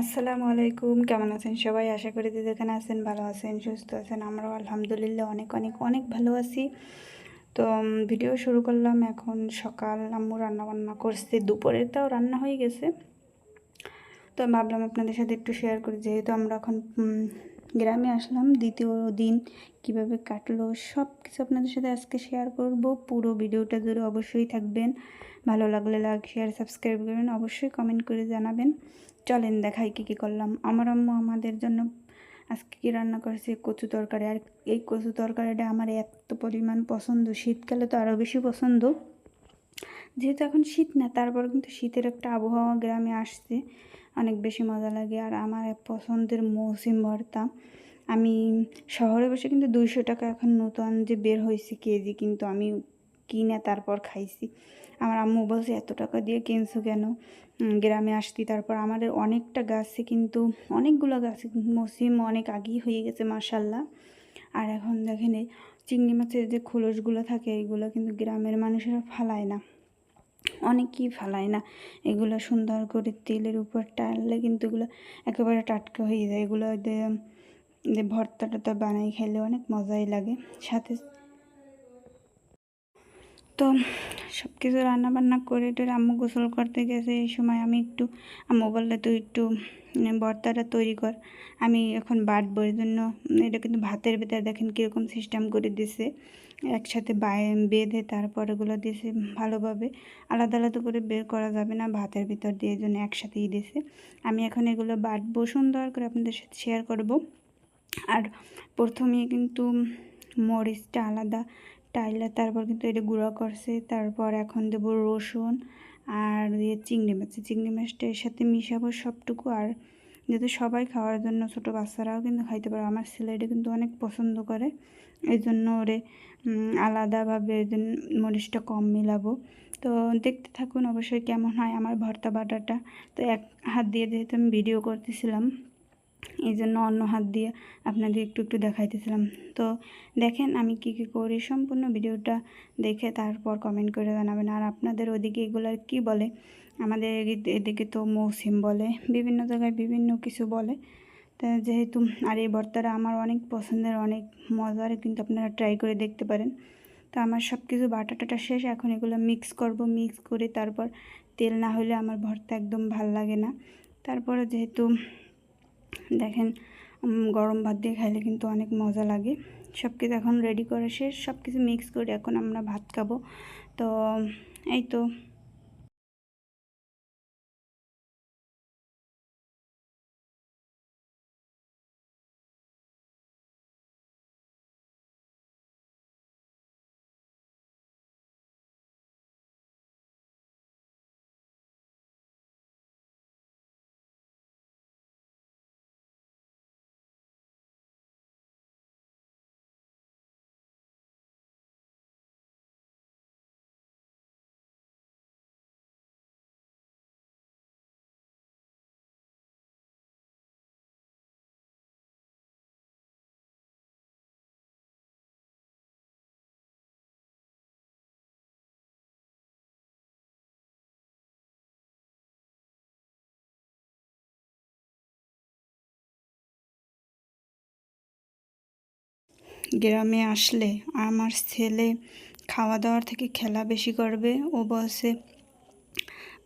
আসসালামু আলাইকুম, কেমন আছেন সবাই? আশা করি যে যেখানে আছেন ভালো আছেন, সুস্থ আছেন। আমরাও আলহামদুলিল্লাহ অনেক অনেক অনেক ভালো আছি। তো ভিডিও শুরু করলাম। এখন সকাল, আম্মু রান্না বান্না করছে। দুপুরে তাও রান্না হয়ে গেছে। তো ভাবলাম আপনাদের সাথে একটু শেয়ার করি। যেহেতু আমরা এখন গ্রামে আসলাম, দ্বিতীয় দিন কীভাবে কাটলো সব কিছু আপনাদের সাথে আজকে শেয়ার করব। পুরো ভিডিওটা জুড়ে অবশ্যই থাকবেন। ভালো লাগলে লাইক শেয়ার সাবস্ক্রাইব করবেন। অবশ্যই কমেন্ট করে জানাবেন। চলেন দেখাই কী কী করলাম। আমার আম্মু আমাদের জন্য আজকে কী রান্না করেছে, কচু তরকারি। আর এই কচু তরকারিটা আমার এত পরিমাণ পছন্দ। শীতকালে তো আরও বেশি পছন্দ। যেহেতু এখন শীত না, তারপর কিন্তু শীতের একটা আবহাওয়া গ্রামে আসছে। অনেক বেশি মজা লাগে। আর আমার এক পছন্দের মৌসুম ভর্তা। আমি শহরে বসে কিন্তু দুইশো টাকা এখন নতুন যে বের হয়েছে কেজি কিন্তু আমি কিনে তারপর খাইছি। আমার আম্মু বলছে, এত টাকা দিয়ে কিনছো কেন? গ্রামে আসতি। তারপর আমাদের অনেকটা গাছে কিন্তু, অনেকগুলো গাছ মৌসিম অনেক আগেই হয়ে গেছে মার্শাল্লাহ আর এখন দেখেন এই চিংড়ি মাছের যে খোলসগুলো থাকে এইগুলো কিন্তু গ্রামের মানুষেরা ফালায় না। অনেকেই ফালায় না। এগুলো সুন্দর করে তেলের উপর টানলে কিন্তু এগুলো একেবারে টাটকা হয়ে যায়। এগুলো ভর্তা টর্তা বানাই খেলে অনেক মজাই লাগে। সাথে তো সব কিছু রান্নাবান্না করে টোরে আম্মু গোসল করতে গেছে, এই সময় আমি একটু, আম্মু বললে, তুই একটু ভর্তাটা তৈরি কর। আমি এখন বাটবো এই জন্য এটা কিন্তু ভাতের ভেতরে দেখেন কীরকম সিস্টেম করে দিছে। একসাথে বায়ে, বেঁধে তারপর এগুলো দিয়েছে ভালোভাবে। আলাদা আলাদা করে বের করা যাবে না ভাতের ভিতর দিয়ে, এই জন্য একসাথেই দিয়েছে আমি এখন এগুলো বাটবো, সুন্দর করে আপনাদের সাথে শেয়ার করব। আর প্রথমে কিন্তু মরিচটা আলাদা টাইলা তারপর কিন্তু এটা গুঁড়ো করছে, তারপর এখন দেবো রসুন আর দিয়ে চিংড়ি মাছ। চিংড়ি মাছটা এর সাথে মিশাবো সবটুকু আর যেহেতু সবাই খাওয়ার জন্য ছোটো বাচ্চারাও কিন্তু খাইতে পারে, আমার ছেলে এটা কিন্তু অনেক পছন্দ করে, এই জন্য ওরে আলাদাভাবে মরিচটা কম মিলাবো। তো দেখতে থাকুন অবশ্যই কেমন হয় আমার ভর্তা বাটাটা। তো এক হাত দিয়ে যেহেতু আমি ভিডিও করতেছিলাম এই জন্য অন্য হাত দিয়ে আপনাদের একটু একটু দেখাইতেছিলাম। তো দেখেন আমি কি কি করি, সম্পূর্ণ ভিডিওটা দেখে তারপর কমেন্ট করে জানাবেন। আর আপনাদের ওদিকে এগুলার কি বলে? আমাদের এদিকে তো মৌসিম বলে, বিভিন্ন জায়গায় বিভিন্ন কিছু বলে। তা যেহেতু, আর এই ভর্তাটা আমার অনেক পছন্দের, অনেক মজার, কিন্তু আপনারা ট্রাই করে দেখতে পারেন। তো আমার সব কিছু বাটা টাটা শেষ, এখন এগুলো মিক্স করব মিক্স করে তারপর তেল না হলে আমার ভর্তা একদম ভালো লাগে না। তারপরে যেহেতু দেখেন গরম ভাত দিয়ে খাইলে কিন্তু অনেক মজা লাগে। সব কিছু এখন রেডি করে শেষ সব কিছু মিক্স করে এখন আমরা ভাত খাব। তো, এই তো। গ্রামে আসলে আমার ছেলে খাওয়া দাওয়ার থেকে খেলা বেশি করবে। ও বলছে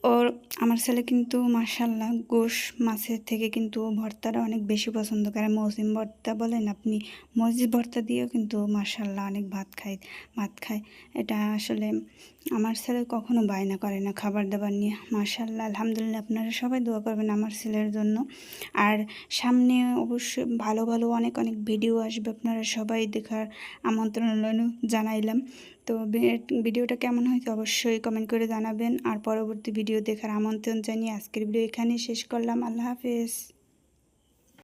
ওর, আমার ছেলে কিন্তু মার্শাল্লাহ গোশ মাছের থেকে কিন্তু ভর্তাটা অনেক বেশি পছন্দ করে। মৌসিম ভর্তা বলেন আপনি, মসজিদ ভর্তা দিয়েও কিন্তু মার্শাল্লাহ অনেক ভাত খায় ভাত খায়। এটা আসলে আমার ছেলে কখনো বায়না করে না খাবার দাবার নিয়ে মার্শাল্লাহ আলহামদুলিল্লাহ আপনারা সবাই দোয়া করবেন আমার ছেলের জন্য। আর সামনে অবশ্যই ভালো ভালো অনেক অনেক ভিডিও আসবে, আপনারা সবাই দেখার আমন্ত্রণ জানাইলাম। তো ভিডিওটা কেমন হয়েছে অবশ্যই কমেন্ট করে জানাবেন। আর পরবর্তী ভিডিও দেখার আমন্ত্রণ জানিয়ে আজকের ভিডিও এখানেই শেষ করলাম। আল্লাহ হাফেজ।